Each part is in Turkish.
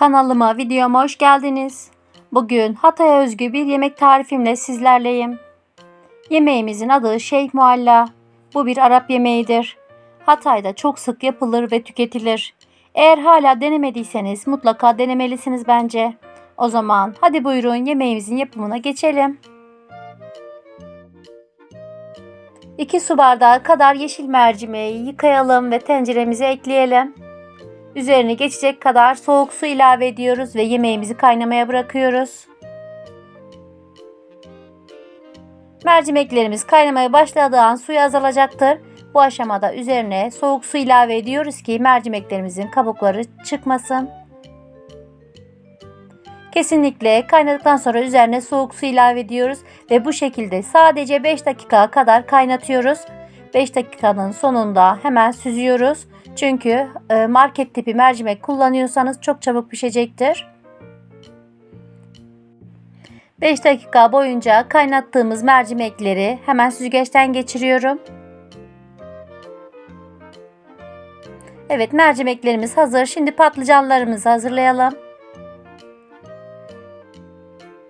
Kanalıma, videoma hoş geldiniz. Bugün Hatay'a özgü bir yemek tarifimle sizlerleyim. Yemeğimizin adı Şeyh Mualla. Bu bir Arap yemeğidir. Hatay'da çok sık yapılır ve tüketilir. Eğer hala denemediyseniz mutlaka denemelisiniz bence. O zaman hadi buyurun yemeğimizin yapımına geçelim. 2 su bardağı kadar yeşil mercimeği yıkayalım ve tenceremize ekleyelim. Üzerine geçecek kadar soğuk su ilave ediyoruz ve yemeğimizi kaynamaya bırakıyoruz. Mercimeklerimiz kaynamaya başladığı an suyu azalacaktır. Bu aşamada üzerine soğuk su ilave ediyoruz ki mercimeklerimizin kabukları çıkmasın. Kesinlikle kaynadıktan sonra üzerine soğuk su ilave ediyoruz ve bu şekilde sadece 5 dakika kadar kaynatıyoruz. 5 dakikanın sonunda hemen süzüyoruz. Çünkü e, market tipi mercimek kullanıyorsanız çok çabuk pişecektir. 5 dakika boyunca kaynattığımız mercimekleri hemen süzgeçten geçiriyorum. Evet mercimeklerimiz hazır. Şimdi patlıcanlarımızı hazırlayalım.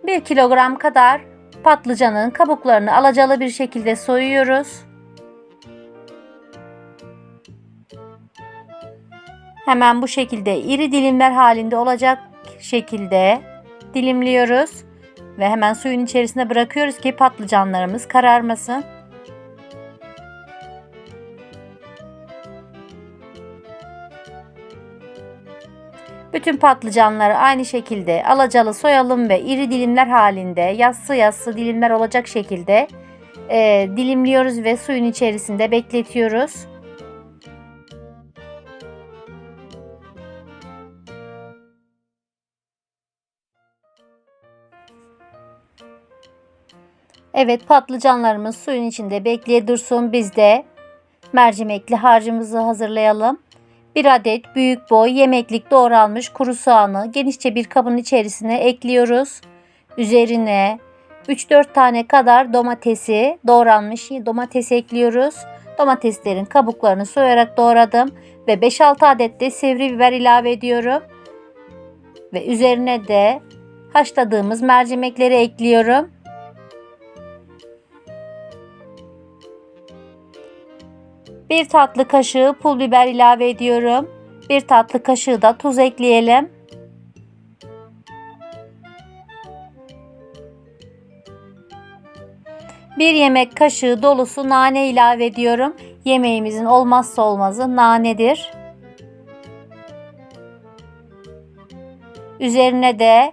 1 kilogram kadar patlıcanın kabuklarını alacalı bir şekilde soyuyoruz. Hemen bu şekilde iri dilimler halinde olacak şekilde dilimliyoruz ve hemen suyun içerisine bırakıyoruz ki patlıcanlarımız kararmasın. Bütün patlıcanları aynı şekilde alacalı soyalım ve iri dilimler halinde yassı yassı dilimler olacak şekilde e, dilimliyoruz ve suyun içerisinde bekletiyoruz. Evet patlıcanlarımız suyun içinde bekleye dursun. Biz de mercimekli harcımızı hazırlayalım. Bir adet büyük boy yemeklik doğranmış kuru soğanı genişçe bir kabın içerisine ekliyoruz. Üzerine 3-4 tane kadar domatesi doğranmış domates ekliyoruz. Domateslerin kabuklarını soyarak doğradım ve 5-6 adet de sivri biber ilave ediyorum. Ve üzerine de haşladığımız mercimekleri ekliyorum. Bir tatlı kaşığı pul biber ilave ediyorum. Bir tatlı kaşığı da tuz ekleyelim. Bir yemek kaşığı dolusu nane ilave ediyorum. Yemeğimizin olmazsa olmazı nanedir. Üzerine de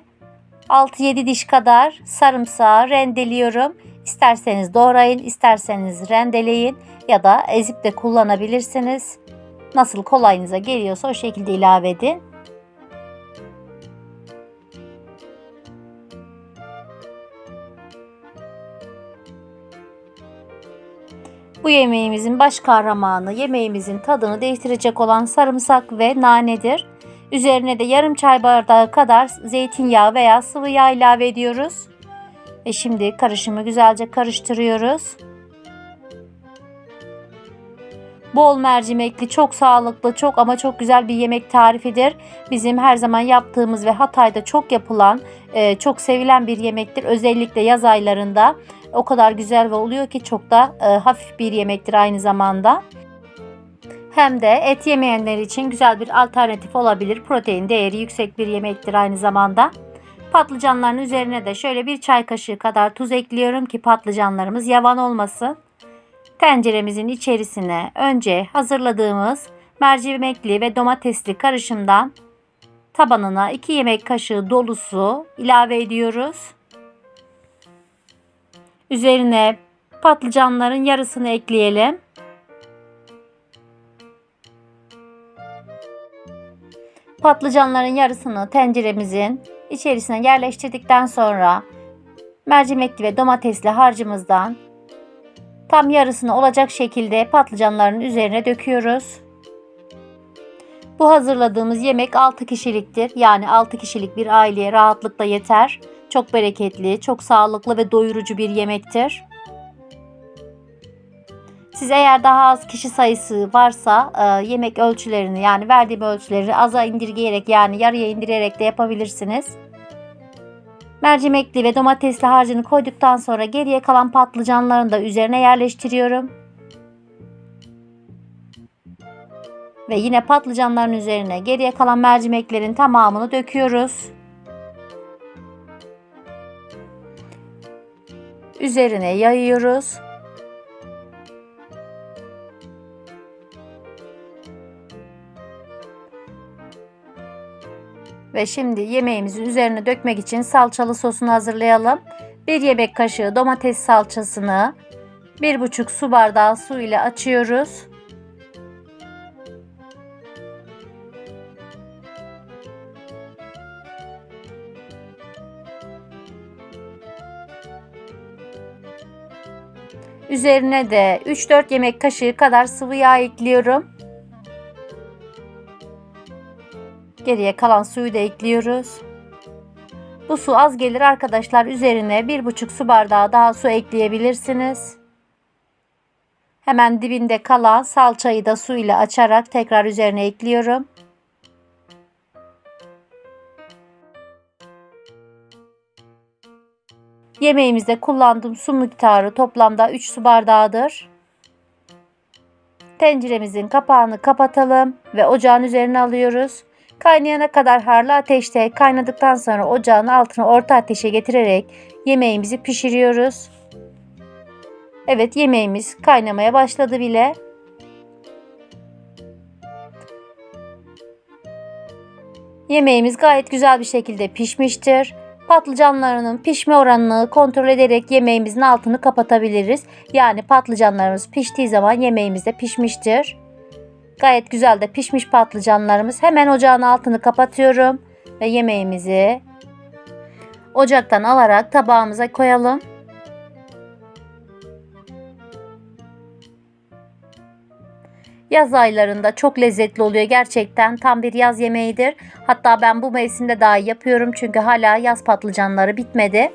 6-7 diş kadar sarımsağı rendeliyorum. İsterseniz doğrayın, isterseniz rendeleyin ya da ezip de kullanabilirsiniz. Nasıl kolayınıza geliyorsa o şekilde ilave edin. Bu yemeğimizin baş kahramanı, yemeğimizin tadını değiştirecek olan sarımsak ve nanedir. Üzerine de yarım çay bardağı kadar zeytinyağı veya sıvı yağ ilave ediyoruz. Ve şimdi karışımı güzelce karıştırıyoruz. Bol mercimekli, çok sağlıklı, çok ama çok güzel bir yemek tarifidir. Bizim her zaman yaptığımız ve Hatay'da çok yapılan, e, çok sevilen bir yemektir. Özellikle yaz aylarında o kadar güzel ve oluyor ki çok da e, hafif bir yemektir aynı zamanda. Hem de et yemeyenler için güzel bir alternatif olabilir. Protein değeri yüksek bir yemektir aynı zamanda. Patlıcanların üzerine de şöyle bir çay kaşığı kadar tuz ekliyorum ki patlıcanlarımız yavan olmasın. Tenceremizin içerisine önce hazırladığımız mercimekli ve domatesli karışımdan tabanına 2 yemek kaşığı dolusu ilave ediyoruz. Üzerine patlıcanların yarısını ekleyelim. Patlıcanların yarısını tenceremizin içerisine yerleştirdikten sonra mercimekli ve domatesli harcımızdan tam yarısını olacak şekilde patlıcanların üzerine döküyoruz. Bu hazırladığımız yemek 6 kişiliktir. Yani 6 kişilik bir aileye rahatlıkla yeter. Çok bereketli, çok sağlıklı ve doyurucu bir yemektir. Siz eğer daha az kişi sayısı varsa e, yemek ölçülerini yani verdiğim ölçüleri aza indirgeyerek yani yarıya indirerek de yapabilirsiniz. Mercimekli ve domatesli harcını koyduktan sonra geriye kalan patlıcanlarını da üzerine yerleştiriyorum. Ve yine patlıcanların üzerine geriye kalan mercimeklerin tamamını döküyoruz. Üzerine yayıyoruz. Ve şimdi yemeğimizin üzerine dökmek için salçalı sosunu hazırlayalım. 1 yemek kaşığı domates salçasını 1,5 su bardağı su ile açıyoruz. Üzerine de 3-4 yemek kaşığı kadar sıvı yağ ekliyorum. Geriye kalan suyu da ekliyoruz. Bu su az gelir arkadaşlar. Üzerine 1,5 su bardağı daha su ekleyebilirsiniz. Hemen dibinde kalan salçayı da su ile açarak tekrar üzerine ekliyorum. Yemeğimizde kullandığım su miktarı toplamda 3 su bardağıdır. Tenceremizin kapağını kapatalım ve ocağın üzerine alıyoruz. Kaynayana kadar harlı ateşte kaynadıktan sonra ocağın altını orta ateşe getirerek yemeğimizi pişiriyoruz. Evet yemeğimiz kaynamaya başladı bile. Yemeğimiz gayet güzel bir şekilde pişmiştir. Patlıcanlarının pişme oranını kontrol ederek yemeğimizin altını kapatabiliriz. Yani patlıcanlarımız piştiği zaman yemeğimiz de pişmiştir. Gayet güzel de pişmiş patlıcanlarımız. Hemen ocağın altını kapatıyorum ve yemeğimizi ocaktan alarak tabağımıza koyalım. Yaz aylarında çok lezzetli oluyor gerçekten. Tam bir yaz yemeğidir. Hatta ben bu mevsimde daha yapıyorum çünkü hala yaz patlıcanları bitmedi.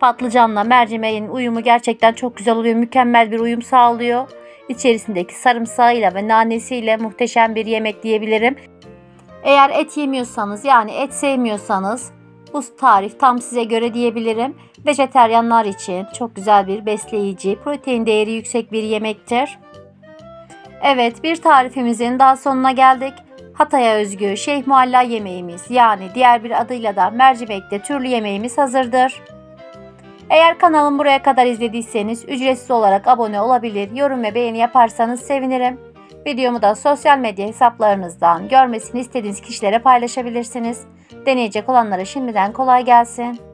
Patlıcanla mercimeğin uyumu gerçekten çok güzel oluyor. Mükemmel bir uyum sağlıyor. İçerisindeki sarımsağıyla ve nanesiyle muhteşem bir yemek diyebilirim. Eğer et yemiyorsanız yani et sevmiyorsanız bu tarif tam size göre diyebilirim. Vejeteryanlar için çok güzel bir besleyici, protein değeri yüksek bir yemektir. Evet bir tarifimizin daha sonuna geldik. Hatay'a özgü Şeyh Mualla yemeğimiz yani diğer bir adıyla da mercimekte türlü yemeğimiz hazırdır. Eğer kanalımı buraya kadar izlediyseniz ücretsiz olarak abone olabilir, yorum ve beğeni yaparsanız sevinirim. Videomu da sosyal medya hesaplarınızdan görmesini istediğiniz kişilere paylaşabilirsiniz. Deneyecek olanlara şimdiden kolay gelsin.